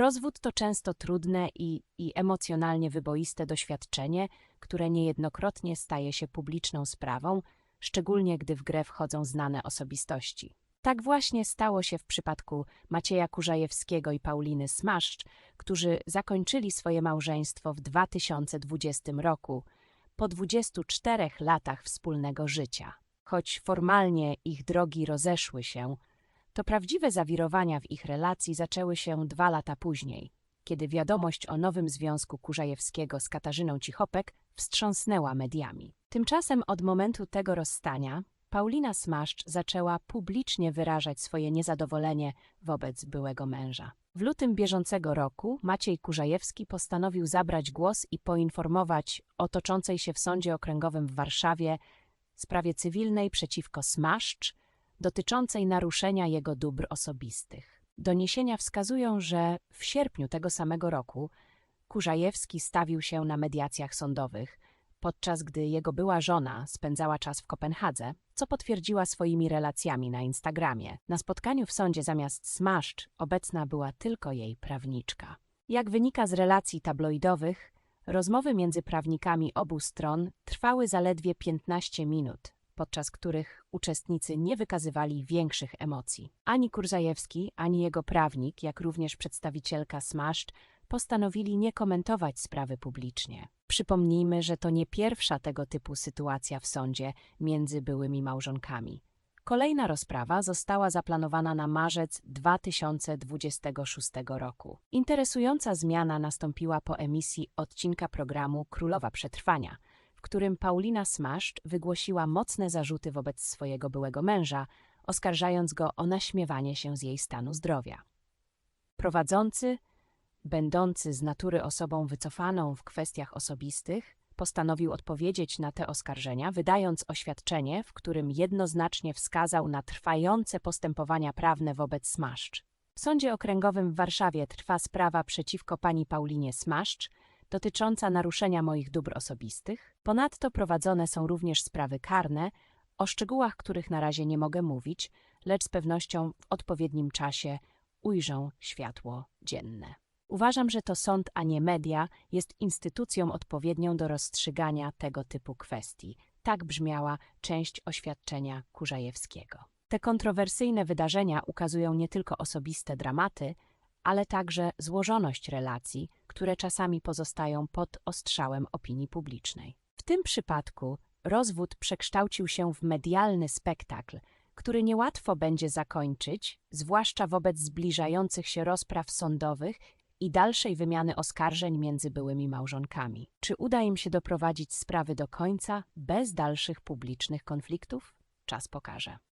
Rozwód to często trudne i, i emocjonalnie wyboiste doświadczenie, które niejednokrotnie staje się publiczną sprawą, szczególnie gdy w grę wchodzą znane osobistości. Tak właśnie stało się w przypadku Macieja Kurzajewskiego i Pauliny Smaszcz, którzy zakończyli swoje małżeństwo w 2020 roku, po 24 latach wspólnego życia. Choć formalnie ich drogi rozeszły się, to prawdziwe zawirowania w ich relacji zaczęły się dwa lata później, kiedy wiadomość o nowym związku Kurzajewskiego z Katarzyną Cichopek wstrząsnęła mediami. Tymczasem od momentu tego rozstania Paulina Smaszcz zaczęła publicznie wyrażać swoje niezadowolenie wobec byłego męża. W lutym bieżącego roku Maciej Kurzajewski postanowił zabrać głos i poinformować o toczącej się w Sądzie Okręgowym w Warszawie sprawie cywilnej przeciwko Smaszcz dotyczącej naruszenia jego dóbr osobistych. Doniesienia wskazują, że w sierpniu tego samego roku Kurzajewski stawił się na mediacjach sądowych, podczas gdy jego była żona spędzała czas w Kopenhadze, co potwierdziła swoimi relacjami na Instagramie. Na spotkaniu w sądzie zamiast Smaszcz obecna była tylko jej prawniczka. Jak wynika z relacji tabloidowych, rozmowy między prawnikami obu stron trwały zaledwie 15 minut, podczas których uczestnicy nie wykazywali większych emocji. Ani Kurzajewski, ani jego prawnik, jak również przedstawicielka Smaszcz postanowili nie komentować sprawy publicznie. Przypomnijmy, że to nie pierwsza tego typu sytuacja w sądzie między byłymi małżonkami. Kolejna rozprawa została zaplanowana na marzec 2026 roku. Interesująca zmiana nastąpiła po emisji odcinka programu Królowa Przetrwania, w którym Paulina Smaszcz wygłosiła mocne zarzuty wobec swojego byłego męża, oskarżając go o naśmiewanie się z jej stanu zdrowia. Prowadzący będący z natury osobą wycofaną w kwestiach osobistych, postanowił odpowiedzieć na te oskarżenia, wydając oświadczenie, w którym jednoznacznie wskazał na trwające postępowania prawne wobec Smaszcz. W Sądzie Okręgowym w Warszawie trwa sprawa przeciwko pani Paulinie Smaszcz, dotycząca naruszenia moich dóbr osobistych. Ponadto prowadzone są również sprawy karne, o szczegółach których na razie nie mogę mówić, lecz z pewnością w odpowiednim czasie ujrzą światło dzienne. Uważam, że to sąd, a nie media, jest instytucją odpowiednią do rozstrzygania tego typu kwestii. Tak brzmiała część oświadczenia Kurzajewskiego. Te kontrowersyjne wydarzenia ukazują nie tylko osobiste dramaty, ale także złożoność relacji, które czasami pozostają pod ostrzałem opinii publicznej. W tym przypadku rozwód przekształcił się w medialny spektakl, który niełatwo będzie zakończyć, zwłaszcza wobec zbliżających się rozpraw sądowych i dalszej wymiany oskarżeń między byłymi małżonkami. Czy uda im się doprowadzić sprawy do końca bez dalszych publicznych konfliktów? Czas pokaże.